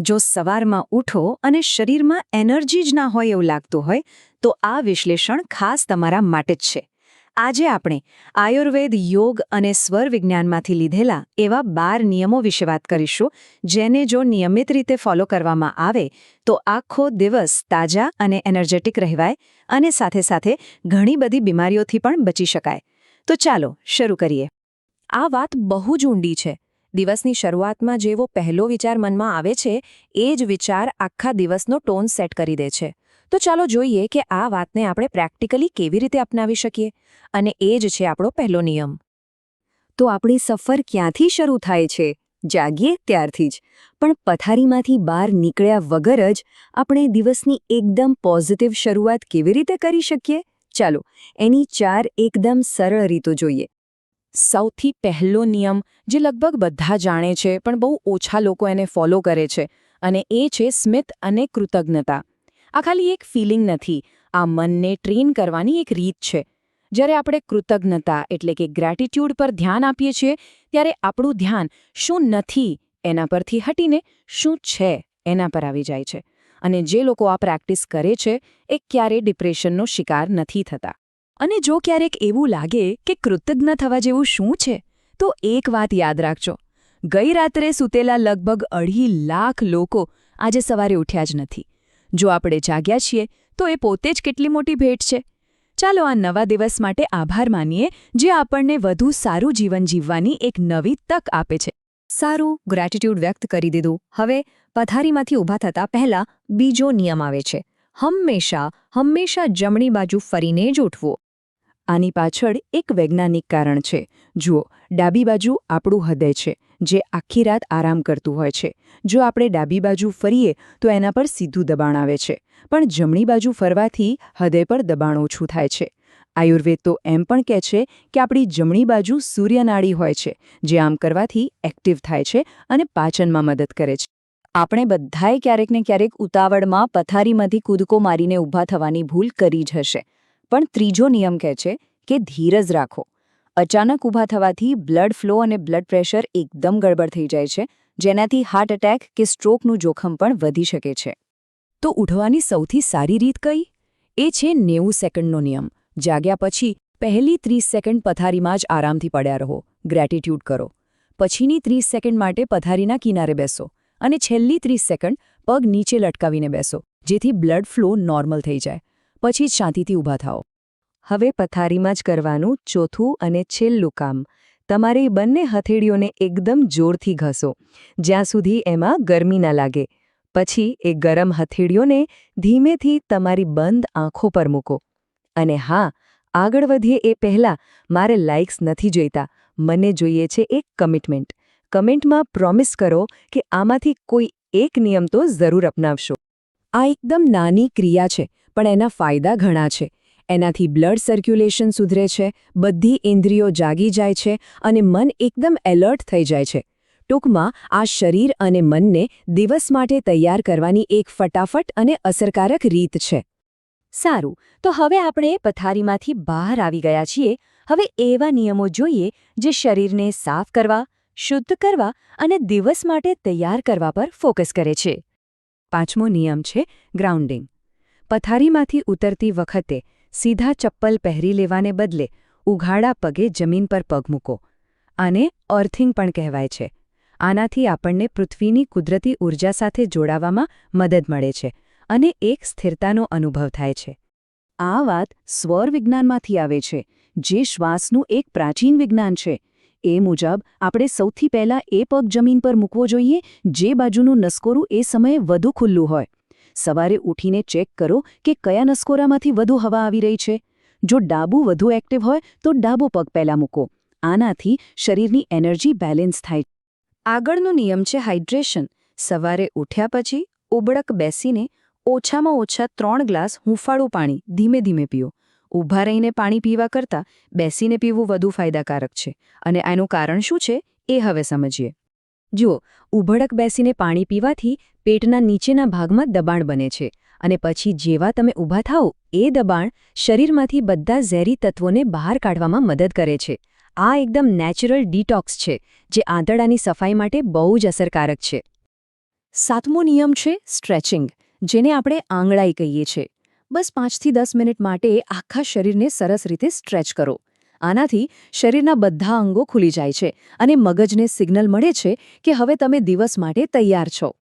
જો સવારમાં ઉઠો અને શરીરમાં એનર્જી જ ના હોય એવું લાગતું હોય, તો આ વિશ્લેષણ ખાસ તમારા માટે જ છે. આજે આપણે આયુર્વેદ, યોગ અને સ્વર વિજ્ઞાનમાંથી લીધેલા એવા બાર નિયમો વિશે વાત કરીશું, જેને જો નિયમિત રીતે ફોલો કરવામાં આવે, તો આખો દિવસ તાજા અને એનર્જેટિક રહેવાય અને સાથે સાથે ઘણી બધી બીમારીઓથી પણ બચી શકાય. તો ચાલો, શરૂ કરીએ. આ વાત બહુ જ ઊંડી છે. દિવસની શરૂઆતમાં જેવો પહેલો વિચાર મનમાં આવે છે, એ જ વિચાર આખા દિવસનો ટોન સેટ કરી દે છે. તો ચાલો જોઈએ કે આ વાતને આપણે પ્રેક્ટિકલી કેવી રીતે અપનાવી શકીએ, અને એ જ છે આપણો પહેલો નિયમ. તો આપણી સફર ક્યાંથી શરૂ થાય છે? જાગીએ ત્યારથી જ. પણ પથારીમાંથી બહાર નીકળ્યા વગર જ આપણે દિવસની એકદમ પોઝિટિવ શરૂઆત કેવી રીતે કરી શકીએ? ચાલો, એની ચાર એકદમ સરળ રીતો જોઈએ. સૌથી પહેલો નિયમ, જે લગભગ બધા જાણે છે, પણ બહુ ઓછા લોકો એને ફોલો કરે છે, અને એ છે સ્મિત અને કૃતજ્ઞતા. આ ખાલી એક ફિલિંગ નથી, આ મનને ટ્રેન કરવાની એક રીત છે. જ્યારે આપણે કૃતજ્ઞતા એટલે કે ગ્રેટિટ્યૂડ પર ધ્યાન આપીએ છીએ, ત્યારે આપણું ધ્યાન શું નથી એના પરથી હટીને શું છે એના પર આવી જાય છે. અને જે લોકો આ પ્રેક્ટિસ કરે છે, એ ક્યારેય ડિપ્રેશનનો શિકાર નથી થતા. અને જો ક્યારેક એવું લાગે કે કૃતજ્ઞ થવા જેવું શું છે, તો એક વાત યાદ રાખજો. ગઈ રાત્રે સૂતેલા લગભગ અઢી લાખ લોકો આજે સવારે ઉઠ્યા જ નથી. જો આપણે જાગ્યા છીએ, તો એ પોતે જ કેટલી મોટી ભેટ છે. ચાલો આ નવા દિવસ માટે આભાર માનીએ, જે આપણને વધુ સારું જીવન જીવવાની એક નવી તક આપે છે. સારું ગ્રેટિટ્યૂડ વ્યક્ત કરી દીધું. હવે પથારીમાંથી ઊભા થતા પહેલાં બીજો નિયમ આવે છે. હંમેશા હંમેશા જમણી બાજુ ફરીને જ ઉઠવું. આની પાછળ એક વૈજ્ઞાનિક કારણ છે. જુઓ, ડાબી બાજુ આપણું હૃદય છે, જે આખી રાત આરામ કરતું હોય છે. જો આપણે ડાબી બાજુ ફરીએ, તો એના પર સીધું દબાણ આવે છે. પણ જમણી બાજુ ફરવાથી હૃદય પર દબાણ ઓછું થાય છે. આયુર્વેદ તો એમ પણ કહે છે કે આપણી જમણી બાજુ સૂર્યનાળી હોય છે, જે આમ કરવાથી એક્ટિવ થાય છે અને પાચનમાં મદદ કરે છે. આપણે બધાએ ક્યારેક ને ક્યારેક ઉતાવળમાં પથારીમાંથી કૂદકો મારીને ઊભા થવાની ભૂલ કરી જ હશે. પણ ત્રીજો નિયમ કહે છે કે ધીરજ રાખો. અચાનક ઊભા થવાથી બ્લડ ફ્લો અને બ્લડ પ્રેશર એકદમ ગડબડ થઈ જાય છે, જેનાથી હાર્ટ એટેક કે સ્ટ્રોકનું જોખમ પણ વધી શકે છે. તો ઉઠવાની સૌથી સારી રીત કઈ? એ છે નેવું સેકન્ડનો નિયમ. જાગ્યા પછી પહેલી ત્રીસ સેકન્ડ પથારીમાં જ આરામથી પડ્યા રહો. ગ્રેટિટ્યૂડ કરો. પછીની ત્રીસ સેકન્ડ માટે પથારીના કિનારે બેસો અને છેલ્લી ત્રીસ સેકન્ડ પગ નીચે લટકાવીને બેસો, જેથી બ્લડ ફ્લો નોર્મલ થઈ જાય. પછી જ શાંતિથી ઊભા થાઓ. હવે પથારીમાં જ કરવાનું ચોથું અને છેલ્લું કામ. તમારે બંને હથેળીઓને એકદમ જોરથી ઘસો, જ્યાં સુધી એમાં ગરમી ના લાગે. પછી એ ગરમ હથેળીઓને ધીમેથી તમારી બંધ આંખો પર મૂકો. અને હા, આગળ વધીએ એ પહેલાં મારે લાઇક્સ નથી જોઈતા. મને જોઈએ છે એક કમિટમેન્ટ. કમેન્ટમાં પ્રોમિસ કરો કે આમાંથી કોઈ એક નિયમ તો જરૂર અપનાવશો. આ એકદમ નાની ક્રિયા છે. પણ એના ફાયદા ઘણા છે. એનાથી બ્લડ સર્ક્યુલેશન સુધરે છે, બધી ઇન્દ્રિયો જાગી જાય છે અને મન એકદમ એલર્ટ થઈ જાય છે. ટૂંકમાં, આ શરીર અને મનને દિવસ માટે તૈયાર કરવાની એક ફટાફટ અને અસરકારક રીત છે. સારું, તો હવે આપણે પથારીમાંથી બહાર આવી ગયા છીએ. હવે એવા નિયમો જોઈએ જે શરીરને સાફ કરવા, શુદ્ધ કરવા અને દિવસ માટે તૈયાર કરવા પર ફોકસ કરે છે. પાંચમો નિયમ છે ગ્રાઉન્ડિંગ. પથારીમાંથી ઉતરતી વખતે સીધા ચપ્પલ પહેરી લેવાને બદલે ઉઘાડા પગે જમીન પર પગ મૂકો. આને અર્થિંગ પણ કહેવાય છે. આનાથી આપણને પૃથ્વીની કુદરતી ઊર્જા સાથે જોડાવામાં મદદ મળે છે અને એક સ્થિરતાનો અનુભવ થાય છે. આ વાત સ્વર વિજ્ઞાનમાંથી આવે છે, જે શ્વાસનું એક પ્રાચીન વિજ્ઞાન છે. એ મુજબ, આપણે સૌથી પહેલાં એ પગ જમીન પર મૂકવો જોઈએ, જે બાજુનું નસકોરું એ સમયે વધુ ખુલ્લું હોય. સવારે ઉઠીને ચેક કરો કે કયા નસકોરામાંથી વધુ હવા આવી રહી છે. જો ડાબું વધુ એક્ટિવ હોય, તો ડાબો પગ પહેલાં મૂકો. આનાથી શરીરની એનર્જી બેલેન્સ થાય. આગળનો નિયમ છે હાઇડ્રેશન સવારે ઉઠ્યા પછી ઉબળક બેસીને ઓછામાં ઓછા ત્રણ ગ્લાસ હુંફાળું પાણી ધીમે ધીમે પીઓ. ઊભા રહીને પાણી પીવા કરતાં બેસીને પીવું વધુ ફાયદાકારક છે. અને આનું કારણ શું છે? એ હવે સમજીએ. જુઓ, ઉભડક બેસીને પાણી પીવાથી પેટના નીચેના ભાગમાં દબાણ બને છે અને પછી જેવા તમે ઊભા થાઓ, એ દબાણ શરીરમાંથી બધા ઝેરી તત્વોને બહાર કાઢવામાં મદદ કરે છે. આ એકદમ નેચરલ ડિટોક્સ છે, જે આંતરડાની સફાઈ માટે બહુ જ અસરકારક છે. સાતમો નિયમ છે સ્ટ્રેચિંગ, જેને આપણે આંગળાઈ કહીએ છીએ. બસ પાંચથી દસ મિનિટ માટે આખા શરીરને સરસ રીતે સ્ટ્રેચ કરો. આનાથી શરીરના બધા અંગો ખુલી જાય છે અને મગજને સિગ્નલ મળે છે કે હવે તમે દિવસ માટે તૈયાર છો.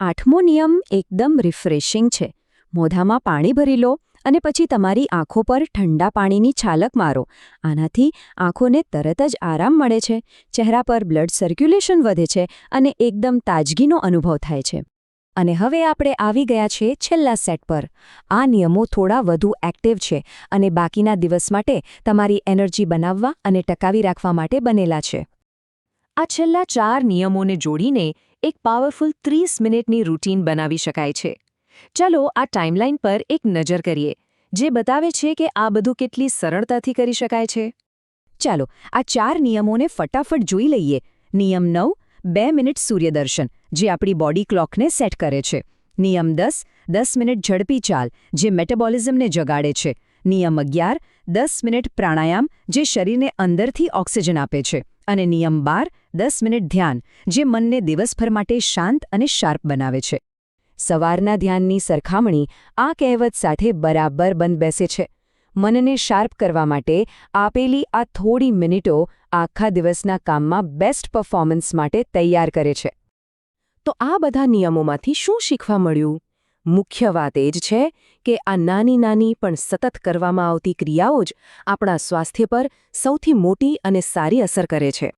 આઠમો નિયમ એકદમ રિફ્રેશિંગ છે. મોઢામાં પાણી ભરી લો અને પછી તમારી આંખો પર ઠંડા પાણીની છાલક મારો. આનાથી આંખોને તરત જ આરામ મળે છે, ચહેરા પર બ્લડ સર્ક્યુલેશન વધે છે અને એકદમ તાજગીનો અનુભવ થાય છે. અને હવે આપણે આવી ગયા છે છેલ્લા સેટ પર. આ નિયમો થોડા વધુ એક્ટિવ છે અને બાકીના દિવસ માટે તમારી એનર્જી બનાવવા અને ટકાવી રાખવા માટે બનેલા છે. આ છેલ્લા ચાર નિયમોને જોડીને એક પાવરફુલ ત્રીસ મિનિટની રૂટીન બનાવી શકાય છે. ચાલો આ ટાઈમલાઈન પર એક નજર કરીએ, જે બતાવે છે કે આ બધું કેટલી સરળતાથી કરી શકાય છે. ચાલો આ ચાર નિયમોને ફટાફટ જોઈ લઈએ. નિયમ નવ બે મિનિટ સૂર્યદર્શન, જે આપણી બોડી ક્લોકને સેટ કરે છે. નિયમ દસ દસ મિનિટ ઝડપી ચાલ, જે મેટાબોલિઝમને જગાડે છે. નિયમ અગિયાર, દસ મિનિટ પ્રાણાયામ, જે શરીરને અંદરથી ઓક્સિજન આપે છે. અને નિયમ બાર, દસ મિનિટ ધ્યાન, જે મનને દિવસભર માટે શાંત અને શાર્પ બનાવે છે. સવારના ધ્યાનની સરખામણી આ કહેવત સાથે બરાબર બંધ બેસે છે. મનને શાર્પ કરવા માટે આપેલી આ થોડી મિનિટો આખા દિવસના કામમાં બેસ્ટ પરફોર્મન્સ માટે તૈયાર કરે છે. તો આ બધા નિયમોમાંથી શું શીખવા મળ્યું? મુખ્ય વાત એ જ છે કે આ નાની નાની પણ સતત કરવામાં આવતી ક્રિયાઓ જ આપણા સ્વાસ્થ્ય પર સૌથી મોટી અને સારી અસર કરે છે.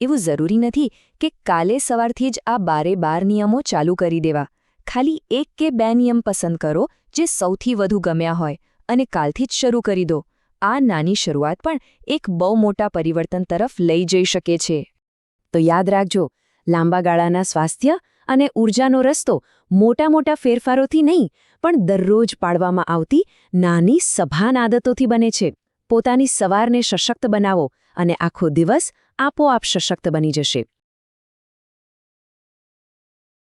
એવું જરૂરી નથી કે કાલે સવારથી જ આ બારે બાર નિયમો ચાલુ કરી દેવા. ખાલી એક કે બે નિયમ પસંદ કરો જે સૌથી વધુ ગમ્યા હોય. અને કાલથી જ શરૂ કરી દો. આ નાની શરૂઆત પણ એક બહુ મોટા પરિવર્તન તરફ લઈ જઈ શકે છે. તો યાદ રાખજો, લાંબા ગાળાના સ્વાસ્થ્ય અને ઊર્જાનો રસ્તો મોટા મોટા ફેરફારોથી નહીં, પણ દરરોજ પાડવામાં આવતી નાની સભાન આદતોથી બને છે. પોતાની સવારને સશક્ત બનાવો અને આખો દિવસ આપોઆપ સશક્ત બની જશે.